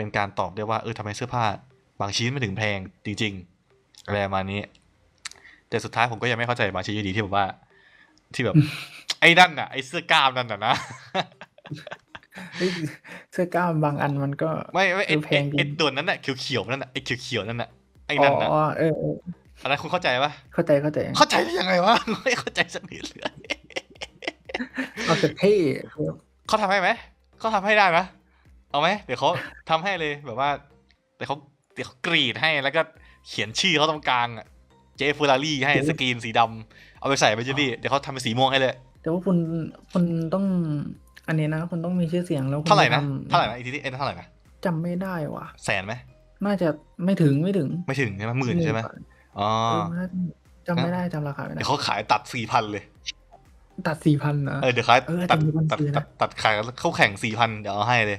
เป็นการตอบได้ว่าเออทำไมเสื้อผ้า บางชิ้นมันถึงแพงจริงๆอะไรประมาณนี้ แต่สุดท้ายผมก็ยังไม่เข้าใจบางชิ้นอยู่ดีที่แบบว่า ที่แบบ ไอ้นั่นน่ะไอ้เสื้อกล้ามนั่นน่ะนะเฮ้ยเสื้อกล้ามบางอันมันก็ไม่ไม่ไอ้เออแพไอ้งจริงไอ้ตัวนั้นน่ะเขียวๆนั่นน่ะไอ้เขียวๆนั่นน่ะไอ้อ๋นั่นน่ะอเออเอออันนั้นคุณเข้าใจปะเข้าใจเข้าใจ เข้าใจได้ยังไงวะไม่เข้าใจสักนิดเลยเอาแต่เท่คือเขาทำให้ไหมเขาทำให้ได้ไหม เอาไหมเดี๋ยวเขาทำให้เลยแบบว่า แต่เขาเดี๋ยวเขากรีดให้แล้วก็เขียนชื่อเขาตรงกลางอะเจฟเฟอร์รารี่ให้สกรีนสีดำเอาไปใส่ไปจูดี้เดี๋ยวเขาทำเป็นสีม่วงให้เลย แต่ว่าคุณคุณต้อง อันนี้นะคุณต้องมีชื่อเสียงแล้วคุณเท่าไหร่นะจำเท่าไหร่นะอีกทีนี้เอ็นเท่าไหร่นะจำไม่ได้ว่ะ แสนไหมน่าจะไม่ถึงไม่ถึง ไม่ถึงใช่ไหมหมื่นใช่ไหมอ๋อเออน่าจำไม่ได้จำราคาไม่ได้เดี๋ยวเขาขายตัดสี่พันเลย ตัดสี่พันนะเออเดี๋ยวขายเออตัดแต่มีคนตัดซื้อนะตัดตัดขายเข้าแข่งสี่พันเดี๋ยวเอาให้เลย